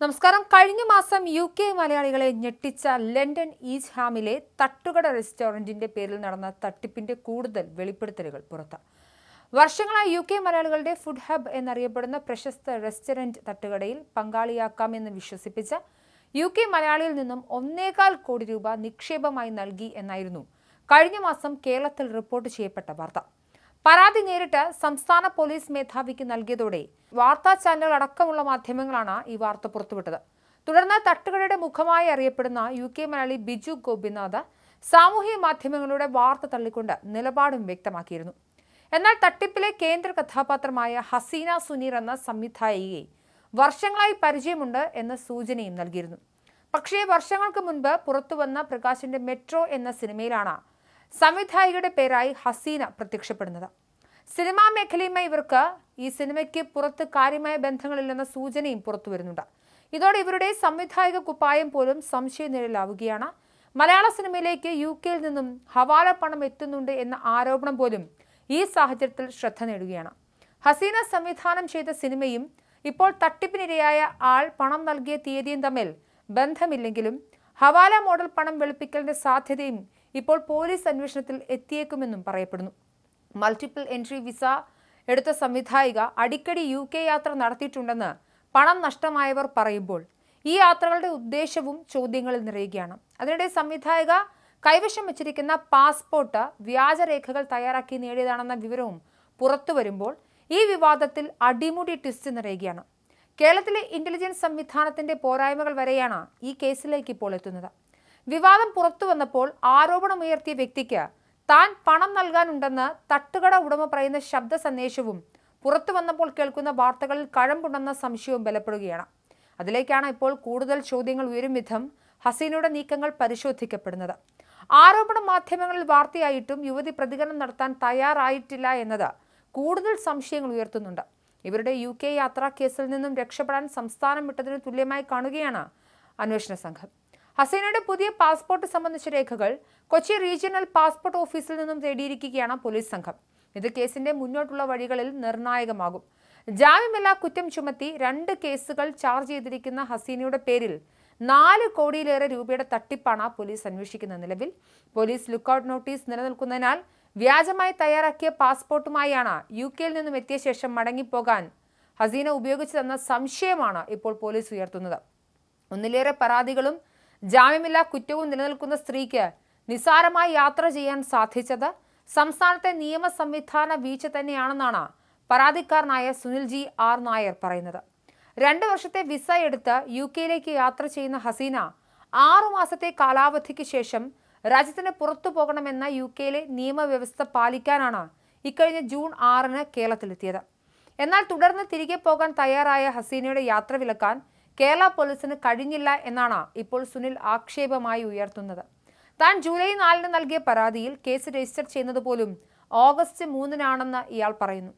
നമസ്കാരം. കഴിഞ്ഞ മാസം യു കെ മലയാളികളെ ഞെട്ടിച്ച ലണ്ടൻ ഈസ്റ്റ് ഹാമിലെ തട്ടുകട റെസ്റ്റോറന്റിന്റെ പേരിൽ നടന്ന തട്ടിപ്പിന്റെ കൂടുതൽ വെളിപ്പെടുത്തലുകൾ പുറത്ത്. വർഷങ്ങളായി യു കെ മലയാളികളുടെ ഫുഡ് ഹബ് എന്നറിയപ്പെടുന്ന പ്രശസ്ത റെസ്റ്റോറന്റ് തട്ടുകടയിൽ പങ്കാളിയാക്കാമെന്ന് വിശ്വസിപ്പിച്ച യു കെ മലയാളിയിൽ നിന്നും ഒന്നേകാൽ കോടി രൂപ നിക്ഷേപമായി നൽകി എന്നായിരുന്നു കഴിഞ്ഞ മാസം കേരളത്തിൽ റിപ്പോർട്ട് ചെയ്യപ്പെട്ട വാർത്ത. പരാതി നേരിട്ട് സംസ്ഥാന പോലീസ് മേധാവിക്ക് നൽകിയതോടെ വാർത്താ ചാനലുകൾ അടക്കമുള്ള മാധ്യമങ്ങളാണ് ഈ വാർത്ത പുറത്തുവിട്ടത്. തുടർന്ന് തട്ടുകടയുടെ മുഖമായി അറിയപ്പെടുന്ന യു കെ മലയാളി ബിജു ഗോപിനാഥ് സാമൂഹിക മാധ്യമങ്ങളുടെ വാർത്ത തള്ളിക്കൊണ്ട് നിലപാടും വ്യക്തമാക്കിയിരുന്നു. എന്നാൽ തട്ടിപ്പിലെ കേന്ദ്ര കഥാപാത്രമായ ഹസീന സുനീർ എന്ന സംവിധായികയെ വർഷങ്ങളായി പരിചയമുണ്ട് എന്ന സൂചനയും നൽകിയിരുന്നു. പക്ഷേ വർഷങ്ങൾക്ക് മുൻപ് പുറത്തുവന്ന പ്രകാശിന്റെ മെട്രോ എന്ന സിനിമയിലാണ് സംവിധായികയുടെ പേരായി ഹസീന പ്രത്യക്ഷപ്പെടുന്നത്. സിനിമാ മേഖലയുമായി ഇവർക്ക് ഈ സിനിമയ്ക്ക് പുറത്ത് കാര്യമായ ബന്ധങ്ങളില്ലെന്ന സൂചനയും പുറത്തു വരുന്നുണ്ട്. ഇതോടെ ഇവരുടെ സംവിധായക കുപ്പായം പോലും സംശയനിഴലാവുകയാണ് മലയാള സിനിമയിലേക്ക് യു കെയിൽ നിന്നും ഹവാല പണം എത്തുന്നുണ്ട് എന്ന ആരോപണം പോലും ഈ സാഹചര്യത്തിൽ ശ്രദ്ധ നേടുകയാണ്. ഹസീന സംവിധാനം ചെയ്ത സിനിമയും ഇപ്പോൾ തട്ടിപ്പിനിരയായ ആൾ പണം നൽകിയ തീയതിയും തമ്മിൽ ബന്ധമില്ലെങ്കിലും ഹവാല മോഡൽ പണം വെളുപ്പിക്കലിന്റെ സാധ്യതയും ഇപ്പോൾ പോലീസ് അന്വേഷണത്തിൽ എത്തിയേക്കുമെന്നും പറയപ്പെടുന്നു. മൾട്ടിപ്പിൾ എൻട്രി വിസ എടുത്ത സംവിധായിക അടിക്കടി യു കെ യാത്ര നടത്തിയിട്ടുണ്ടെന്ന് പണം നഷ്ടമായവർ പറയുമ്പോൾ ഈ യാത്രകളുടെ ഉദ്ദേശവും ചോദ്യങ്ങളിൽ നിറയുകയാണ്. അതിനിടെ സംവിധായിക കൈവശം വച്ചിരിക്കുന്ന പാസ്പോർട്ട് വ്യാജരേഖകൾ തയ്യാറാക്കി നേടിയതാണെന്ന വിവരവും പുറത്തു വരുമ്പോൾ ഈ വിവാദത്തിൽ അടിമുടി ട്വിസ്റ്റ് നിറയുകയാണ്. കേരളത്തിലെ ഇന്റലിജൻസ് സംവിധാനത്തിന്റെ പോരായ്മകൾ വരെയാണ് ഈ കേസിലേക്ക് ഇപ്പോൾ എത്തുന്നത്. വിവാദം പുറത്തു വന്നപ്പോൾ ആരോപണമുയർത്തിയ വ്യക്തിക്ക് താൻ പണം നൽകാനുണ്ടെന്ന് തട്ടുകട ഉടമ പറയുന്ന ശബ്ദ സന്ദേശവും പുറത്തു വന്നപ്പോൾ കേൾക്കുന്ന വാർത്തകളിൽ കഴമ്പുണ്ടെന്ന സംശയവും ബലപ്പെടുകയാണ്. അതിലേക്കാണ് ഇപ്പോൾ കൂടുതൽ ചോദ്യങ്ങൾ ഉയരും വിധം ഹസീനയുടെ നീക്കങ്ങൾ പരിശോധിക്കപ്പെടുന്നത്. ആരോപണ മാധ്യമങ്ങളിൽ വാർത്തയായിട്ടും യുവതി പ്രതികരണം നടത്താൻ തയ്യാറായിട്ടില്ല എന്നത് കൂടുതൽ സംശയങ്ങൾ ഉയർത്തുന്നുണ്ട്. ഇവരുടെ യു കെ യാത്രാ കേസിൽ നിന്നും രക്ഷപ്പെടാൻ സംസ്ഥാനം വിട്ടതിന് തുല്യമായി കാണുകയാണ് അന്വേഷണ സംഘം. ഹസീനയുടെ പുതിയ പാസ്പോർട്ട് സംബന്ധിച്ച രേഖകൾ കൊച്ചി റീജിയണൽ പാസ്പോർട്ട് ഓഫീസിൽ നിന്നും തേടിയിരിക്കുകയാണ് പോലീസ് സംഘം. ഇത് കേസിന്റെ മുന്നോട്ടുള്ള വഴികളിൽ നിർണായകമാകും. ജാമ്യമില്ലാ കുറ്റം ചുമത്തി രണ്ട് കേസുകൾ ചാർജ് ചെയ്തിരിക്കുന്ന ഹസീനയുടെ പേരിൽ നാല് കോടിയിലേറെ രൂപയുടെ തട്ടിപ്പാണ് പോലീസ് അന്വേഷിക്കുന്ന നിലവിൽ. പോലീസ് ലുക്കൌട്ട് നോട്ടീസ് നിലനിൽക്കുന്നതിനാൽ വ്യാജമായി തയ്യാറാക്കിയ പാസ്പോർട്ടുമായാണ് യു കെയിൽ നിന്നും എത്തിയ ശേഷം മടങ്ങിപ്പോകാൻ ഹസീന ഉപയോഗിച്ചതെന്ന സംശയമാണ് ഇപ്പോൾ പോലീസ് ഉയർത്തുന്നത്. ഒന്നിലേറെ പരാതികളും ജാമ്യമില്ലാ കുറ്റവും നിലനിൽക്കുന്ന സ്ത്രീക്ക് നിസാരമായി യാത്ര ചെയ്യാൻ സാധിച്ചത് സംസ്ഥാനത്തെ നിയമ സംവിധാന വീഴ്ച തന്നെയാണെന്നാണ് പരാതിക്കാരനായ സുനിൽ ജി ആർ നായർ പറയുന്നത്. രണ്ട് വർഷത്തെ വിസ എടുത്ത് യു കെയിലേക്ക് യാത്ര ചെയ്യുന്ന ഹസീന ആറു മാസത്തെ കാലാവധിക്ക് ശേഷം രാജ്യത്തിന് പുറത്തു പോകണമെന്ന യു കെയിലെ നിയമവ്യവസ്ഥ പാലിക്കാനാണ് ഇക്കഴിഞ്ഞ ജൂൺ ആറിന് കേരളത്തിലെത്തിയത്. എന്നാൽ തുടർന്ന് തിരികെ പോകാൻ തയ്യാറായ ഹസീനയുടെ യാത്ര വിലക്കാൻ കേരള പോലീസിന് കഴിഞ്ഞില്ല എന്നാണ് ഇപ്പോൾ സുനിൽ ആക്ഷേപമായി ഉയർത്തുന്നത്. താൻ ജൂലൈ നാലിന് നൽകിയ പരാതിയിൽ കേസ് രജിസ്റ്റർ ചെയ്യുന്നത് പോലും ഓഗസ്റ്റ് മൂന്നിനാണെന്ന് ഇയാൾ പറയുന്നു.